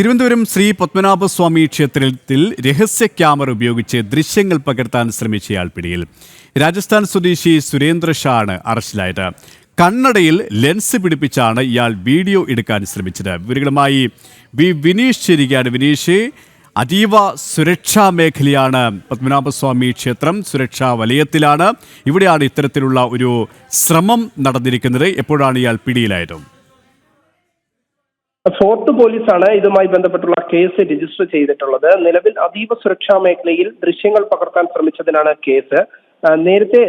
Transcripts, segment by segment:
തിരുവനന്തപുരം ശ്രീ പത്മനാഭസ്വാമി ക്ഷേത്രത്തിൽ രഹസ്യ ക്യാമറ ഉപയോഗിച്ച് ദൃശ്യങ്ങൾ പകർത്താൻ ശ്രമിച്ചയാൾ പിടിയിൽ. രാജസ്ഥാൻ സ്വദേശി സുരേന്ദ്ര ഷാ ആണ് അറസ്റ്റിലായത്. കണ്ണടയിൽ ലെൻസ് പിടിപ്പിച്ചാണ് ഇയാൾ വീഡിയോ എടുക്കാൻ ശ്രമിച്ചത്. വിവരങ്ങളുമായി വി വിനീഷ് ചേരുകയാണ്. വിനീഷ് അതീവ സുരക്ഷാ മേഖലയാണ് പത്മനാഭസ്വാമി ക്ഷേത്രം. സുരക്ഷാ വലയത്തിലാണ്. ഇവിടെയാണ് ഇത്തരത്തിലുള്ള ഒരു ശ്രമം നടന്നിരിക്കുന്നത്. എപ്പോഴാണ് ഇയാൾ പിടിയിലായത്? ഫോർട്ട് പോലീസാണ് ഇതുമായി ബന്ധപ്പെട്ടുള്ള കേസ് രജിസ്റ്റർ ചെയ്തിട്ടുള്ളത്. നിലവിൽ അതീവ സുരക്ഷാ മേഖലയിൽ ദൃശ്യങ്ങൾ പകർത്താൻ ശ്രമിച്ചതിനാണ് കേസ്. നേരത്തെ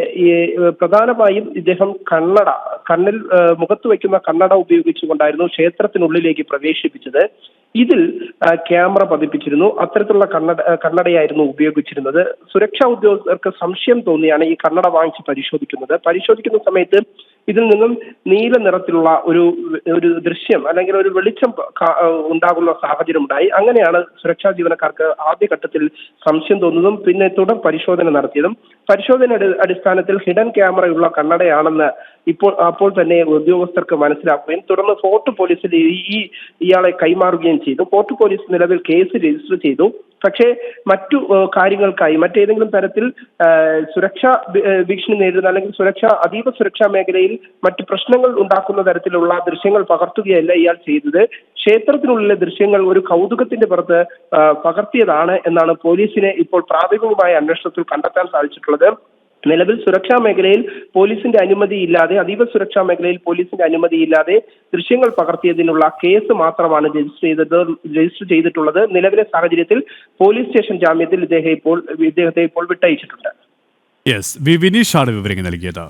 പ്രധാനമായും ഇദ്ദേഹം കണ്ണട കണ്ണിൽ മുഖത്ത് വയ്ക്കുന്ന കണ്ണട ഉപയോഗിച്ചുകൊണ്ടായിരുന്നു ക്ഷേത്രത്തിനുള്ളിലേക്ക് പ്രവേശിപ്പിച്ചത്. ഇതിൽ ക്യാമറ പതിപ്പിച്ചിരുന്നു. അത്തരത്തിലുള്ള കണ്ണട കണ്ണടയായിരുന്നു ഉപയോഗിച്ചിരുന്നത്. സുരക്ഷാ ഉദ്യോഗസ്ഥർക്ക് സംശയം തോന്നിയാണ് ഈ കണ്ണട വാങ്ങിച്ച് പരിശോധിക്കുന്നത്. പരിശോധിക്കുന്ന സമയത്ത് ഇതിൽ നിന്നും നീല നിറത്തിലുള്ള ഒരു ഒരു ദൃശ്യം അല്ലെങ്കിൽ ഒരു വെളിച്ചം ഉണ്ടാകുന്ന സാഹചര്യം ഉണ്ടായി. അങ്ങനെയാണ് സുരക്ഷാ ജീവനക്കാർക്ക് ആദ്യഘട്ടത്തിൽ സംശയം തോന്നുന്നതും പിന്നെ തുടർ പരിശോധന നടത്തിയതും. പരിശോധന അടി- അടിസ്ഥാനത്തിൽ ഹിഡൻ ക്യാമറയുള്ള കണ്ണടയാണെന്ന് ഇപ്പോൾ അപ്പോൾ തന്നെ ഉദ്യോഗസ്ഥർക്ക് മനസ്സിലാക്കുകയും തുടർന്ന് ഫോർട്ട് പോലീസിൽ ഈ ഇയാളെ കൈമാറുകയും ചെയ്തു. ഫോർട്ട് പോലീസ് നിലവിൽ കേസ് രജിസ്റ്റർ ചെയ്തു. പക്ഷേ മറ്റു കാര്യങ്ങൾക്കായി മറ്റേതെങ്കിലും തരത്തിൽ സുരക്ഷാ ഭീഷണി നേരിടുന്ന അല്ലെങ്കിൽ സുരക്ഷാ അതീവ സുരക്ഷാ മേഖലയിൽ മറ്റു പ്രശ്നങ്ങൾ ഉണ്ടാക്കുന്ന തരത്തിലുള്ള ദൃശ്യങ്ങൾ പകർത്തുകയല്ല ഇയാൾ ചെയ്തത്. ക്ഷേത്രത്തിനുള്ളിലെ ദൃശ്യങ്ങൾ ഒരു കൗതുകത്തിന്റെ പുറത്ത് പകർത്തിയതാണ് എന്നാണ് പോലീസിനെ ഇപ്പോൾ പ്രാഥമികമായ അന്വേഷണത്തിൽ കണ്ടെത്താൻ സാധിച്ചിട്ടുള്ളത്. നിലവിൽ സുരക്ഷാ മേഖലയിൽ പോലീസിന്റെ അനുമതി ഇല്ലാതെ അതീവ സുരക്ഷാ മേഖലയിൽ പോലീസിന്റെ അനുമതി ഇല്ലാതെ ദൃശ്യങ്ങൾ പകർത്തിയതിനുള്ള കേസ് മാത്രമാണ് രജിസ്റ്റർ ചെയ്തത് രജിസ്റ്റർ ചെയ്തിട്ടുള്ളത്. നിലവിലെ സാഹചര്യത്തിൽ പോലീസ് സ്റ്റേഷൻ ജാമ്യത്തിൽ ഇദ്ദേഹം ഇപ്പോൾ ഇദ്ദേഹത്തെ ഇപ്പോൾ വിട്ടയച്ചിട്ടുണ്ട്. യെസ് വി വിവരങ്ങൾ നൽകിയത്.